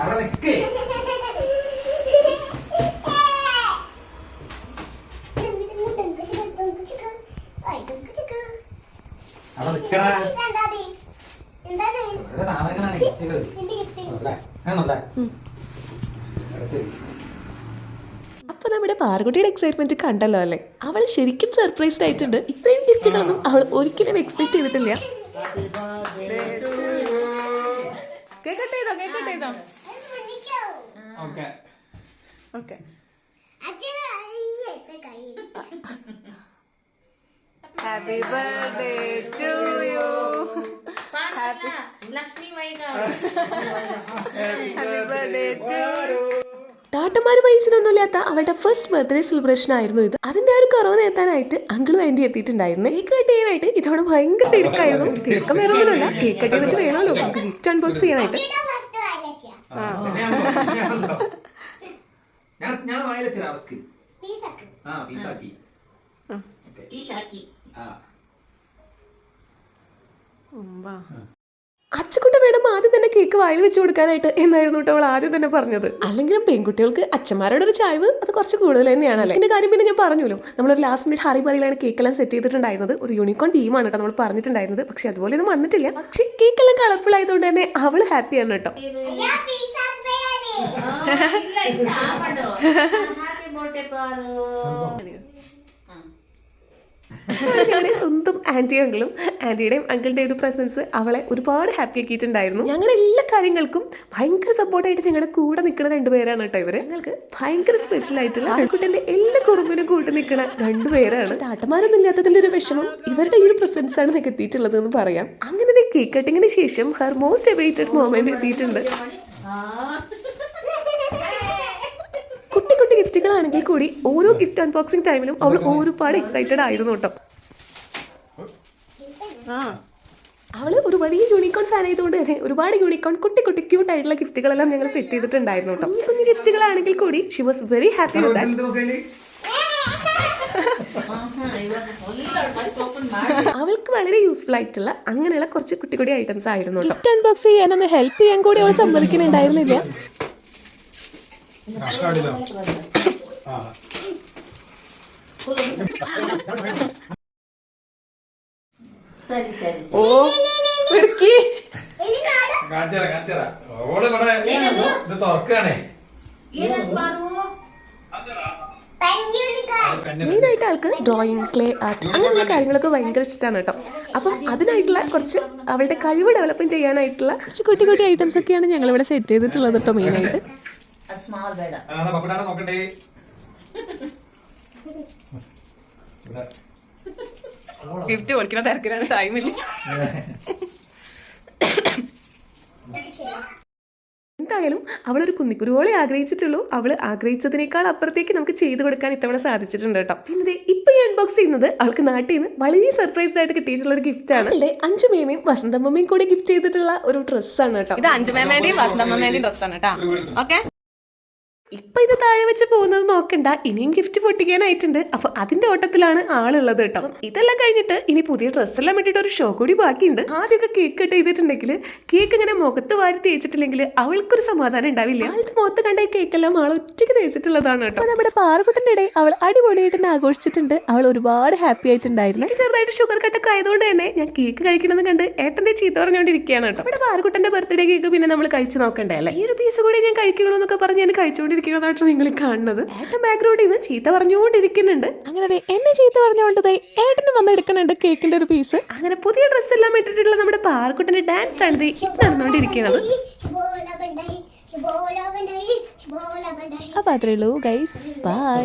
അവിടെ നിൽക്കേ അവിടെ നിക്കടാ. ഓരോ സാധനങ്ങളാണ് ഗിഫ്റ്റുകൾ. നോക്കട്ടെ ഞാൻ നോക്കട്ടെ അടച്ച് അപ്പൊ നമ്മുടെ പാർക്കുട്ടിയുടെ എക്സൈറ്റ്മെന്റ് കണ്ടല്ലോ അല്ലേ? അവൾ ശരിക്കും സർപ്രൈസ്ഡ് ആയിട്ടുണ്ട്. ഇത്രയും ഗിഫ്റ്റുകളൊന്നും അവൾ ഒരിക്കലും എക്സ്പെക്ട് ചെയ്തിട്ടില്ല. കേക്കട്ടെ കേട്ടോ കേക്കട്ടെ ചെയ്തോ okay. Okay. Happy birthday to you happy Lakshmi Vaika happy birthday to ടാട്ടന്മാര് വഹിച്ചിട്ടൊന്നുമില്ലാത്ത അവളുടെ ഫസ്റ്റ് ബർത്ത്ഡേ സെലിബ്രേഷൻ ആയിരുന്നു ഇത്. അതിന്റെ ആ ഒരു കുറവ് നേത്താനായിട്ട് അങ്കിളും ആന്റി എത്തിയിട്ടുണ്ടായിരുന്നു. കേക്ക് കട്ട് ചെയ്യാനായിട്ട് ഇതവിടെ ഭയങ്കര തിരക്കായിരുന്നു തിരക്കം വേറൊന്നുമില്ല കേക്ക് കട്ട് ചെയ്തിട്ട് വേണമല്ലോ. നമുക്ക് ഗിഫ്റ്റ് അൺബോക്സ് ചെയ്യാനായിട്ട്. ഞാൻ ഞാൻ വായിൽ വെച്ചത് ആ പീസാക്കി. ഓക്കെ. ടീഷർട്ടി ആ. ആദ്യം തന്നെ കേക്ക് വായിൽ വെച്ച് കൊടുക്കാനായിട്ട് എന്നായിരുന്നു കേട്ടോ അവൾ ആദ്യം തന്നെ പറഞ്ഞത്. അല്ലെങ്കിലും പെൺകുട്ടികൾക്ക് അച്ഛന്മാരുടെ ഒരു ചായവ് അത് കുറച്ച് കൂടുതൽ തന്നെയാണല്ലേ എന്റെ കാര്യം പിന്നെ ഞാൻ പറഞ്ഞല്ലോ ഒരു ലാസ്റ്റ് മിനിറ്റ് ഹറി പറയിലാണ് കേക്കെല്ലാം സെറ്റ് ചെയ്തിട്ടുണ്ടായിരുന്നത്. ഒരു യൂണിക്കോൺ ടീമാണ് കേട്ടോ നമ്മൾ പറഞ്ഞിട്ടുണ്ടായിരുന്നത്. പക്ഷെ അതുപോലെ ഇത് വന്നിട്ടില്ല. പക്ഷെ കേക്കെല്ലാം കളർഫുൾ ആയതുകൊണ്ട് തന്നെ അവൾ ഹാപ്പിയാണ് കേട്ടോ. ഹാപ്പി ബർത്ത്ഡേ ഞങ്ങളുടെ സ്വന്തം ആന്റിയും അങ്കിളും ആന്റിയുടെയും അങ്കിളുടെ ഒരു പ്രസൻസ് അവളെ ഒരുപാട് ഹാപ്പി ആക്കിയിട്ടുണ്ടായിരുന്നു. ഞങ്ങളുടെ എല്ലാ കാര്യങ്ങൾക്കും ഭയങ്കര സപ്പോർട്ടായിട്ട് ഞങ്ങളുടെ കൂടെ നിൽക്കുന്ന രണ്ടുപേരാണ് കേട്ടോ ഇവർ. ഞങ്ങൾക്ക് ഭയങ്കര സ്പെഷ്യൽ ആയിട്ടുള്ള ആൺകുട്ടന്റെ എല്ലാ കുറുമ്പിനും കൂട്ടി നിൽക്കുന്ന രണ്ടുപേരാണ് ആട്ടമാരൊന്നും ഇല്ലാത്തതിന്റെ ഒരു വിഷമം ഇവരുടെ ഈ ഒരു പ്രസൻസ് ആണ് എത്തിയിട്ടുള്ളത് എന്ന് പറയാം. അങ്ങനെ കേക്ക് കട്ടിങ്ങിന് ശേഷം ഹർ മോസ്റ്റ് എവേറ്റഡ് മൊമെന്റ് എത്തിയിട്ടുണ്ട്. കുട്ടി കുട്ടി ഗിഫ്റ്റുകളാണെങ്കിൽ കൂടി ഓരോ ഗിഫ്റ്റ് അൺബോക്സിംഗ് ടൈമിലും അവൾ ഒരുപാട് എക്സൈറ്റഡ് ആയിരുന്നു കേട്ടോ. അവൾ അവൾ ഒരു വലിയ യൂണിക്കോൺ ഫാൻ ആയതുകൊണ്ട് തന്നെ ഒരുപാട് യൂണിക്കോൺ കുട്ടി കുട്ടി ക്യൂട്ട് ആയിട്ടുള്ള ഗിഫ്റ്റുകളെല്ലാം ഞങ്ങൾ സെറ്റ് ചെയ്തിട്ടുണ്ടായിരുന്നു കേട്ടോ കുഞ്ഞു കുഞ്ഞു ഗിഫ്റ്റുകളാണെങ്കിൽ കൂടി ഷി വാസ് വെരി ഹാപ്പി അവൾക്ക് വളരെ യൂസ്ഫുൾ ആയിട്ടുള്ള അങ്ങനെയുള്ള കുറച്ച് കുട്ടി കുടി ഐറ്റംസ് ആയിരുന്നു ഗിഫ്റ്റ് അൺബോക്സ് ചെയ്യാനൊന്ന് ഹെൽപ്പ് ചെയ്യാൻ കൂടി അവൾ സമ്മതിക്കുന്നുണ്ടായിരുന്നില്ല. ഓ. ആൾക്ക് ഡ്രോയിങ് ക്ലേ ആർട്ട് അങ്ങനെയുള്ള കാര്യങ്ങളൊക്കെ ഭയങ്കര ഇഷ്ടമാണ് കേട്ടോ. അപ്പം അതിനായിട്ടുള്ള കുറച്ച് അവളുടെ കഴിവ് ഡെവലപ്മെന്റ് ചെയ്യാനായിട്ടുള്ള കുറച്ച് കുട്ടി കുട്ടി ഐറ്റംസ് ഒക്കെയാണ് ഞങ്ങൾ ഇവിടെ സെറ്റ് ചെയ്തിട്ടുള്ളത് കേട്ടോ മെയിനായിട്ട്. നോക്കണ്ടേ? ഗിഫ്റ്റ് തിരക്കിനാണ് തിരക്കിലാണ് ടൈമില്ല എന്തായാലും അവളൊരു കുന്നിക്കുരുവോളെ ആഗ്രഹിച്ചിട്ടുള്ളൂ. അവൾ ആഗ്രഹിച്ചതിനേക്കാൾ അപ്പുറത്തേക്ക് നമുക്ക് ചെയ്തു കൊടുക്കാൻ ഇത്തവണ സാധിച്ചിട്ടുണ്ട് കേട്ടോ. പിന്നെ ദേ ഇപ്പൊ ഈ അൺബോക്സ് ചെയ്യുന്നത് അവൾക്ക് നാട്ടിൽ നിന്ന് വളരെ സർപ്രൈസ് ആയിട്ട് കിട്ടിയിട്ടുള്ള ഒരു ഗിഫ്റ്റ് ആണ്. അല്ലേ അഞ്ചു മേമയും വസന്തമ്മയും കൂടെ ഗിഫ്റ്റ് ചെയ്തിട്ടുള്ള ഒരു ഡ്രസ്സാണ് കേട്ടോ. ഇത് അഞ്ചുമേമേന്റെയും വസന്തമ്മേന്റെയും ഡ്രസ്സാണ് കേട്ടോ. ഓക്കെ ഇപ്പൊ ഇത് താഴെ വെച്ച് പോകുന്നത് നോക്കണ്ട. ഇനിയും ഗിഫ്റ്റ് പൊട്ടിക്കാനായിട്ടുണ്ട്. അപ്പോൾ അതിന്റെ ഓട്ടത്തിലാണ് ആളുള്ളത് കേട്ടോ. ഇതെല്ലാം കഴിഞ്ഞിട്ട് ഇനി പുതിയ ഡ്രസ്സെല്ലാം ഇട്ടിട്ട് ഒരു ഷോ കൂടി ബാക്കിയുണ്ട്. ആദ്യമൊക്കെ കേക്ക് കട്ട് ചെയ്തിട്ടുണ്ടെങ്കിൽ കേക്ക് ഇങ്ങനെ മുഖത്ത് വാരി തേച്ചിട്ടില്ലെങ്കിൽ അവൾക്കൊരു സമാധാനം ഉണ്ടാവില്ല. അവളുടെ മുഖത്ത് കണ്ട കേക്കെല്ലാം ആൾ ഒറ്റയ്ക്ക് തേച്ചിട്ടുള്ളതാണ് കേട്ടോ. നമ്മുടെ പാറക്കുട്ടന്റെ ഇടയിൽ അവൾ അടിപൊളിയായിട്ട് തന്നെ ആഘോഷിച്ചിട്ടുണ്ട്. അവൾ ഒരുപാട് ഹാപ്പി ആയിട്ടുണ്ടായിരുന്നു. എനിക്ക് ചെറുതായിട്ട് ഷുഗർ കട്ടൊക്കെ ആയതുകൊണ്ട് തന്നെ ഞാൻ കേക്ക് കഴിക്കണമെന്ന് കണ്ട് ഏട്ടന്റെ ചീത്ത പറഞ്ഞുകൊണ്ടിരിക്കുകയാണ് കേട്ടോ. നമ്മുടെ പാറക്കുട്ടന്റെ ബർത്ത്ഡേ കേക്ക് പിന്നെ നമ്മൾ കഴിച്ചു നോക്കണ്ടേ അല്ലേ? ഈ ഒരു പീസ് കൂടി ഞാൻ കഴിക്കുകയുള്ളൂ എന്നൊക്കെ പറഞ്ഞ് ഞാൻ കഴിച്ചുകൊണ്ടിരിക്കുന്നതായിട്ട് നിങ്ങൾ കാണുന്നത്. ഏട്ടൻ ബാക്ക്ഗ്രൗണ്ടിൽ നിന്ന് ചീത്ത പറഞ്ഞുകൊണ്ടിരിക്കുന്നുണ്ട്. അങ്ങനെ അതെ എന്നെ ചീത്ത പറഞ്ഞുകൊണ്ട് ഏട്ടനും വന്ന് എടുക്കുന്നുണ്ട് കേക്കിന്റെ ഒരു പീസ് അങ്ങനെ പുതിയ ഡ്രസ്സ് എല്ലാം ഇട്ടിട്ടുള്ള നമ്മുടെ പാർക്കുട്ടന്റെ ഡാൻസ് ആണ് നടന്നുകൊണ്ടിരിക്കുന്നത്. അപ്പൊ അത്രേ ഉള്ളൂ ഗൈസ് ബൈ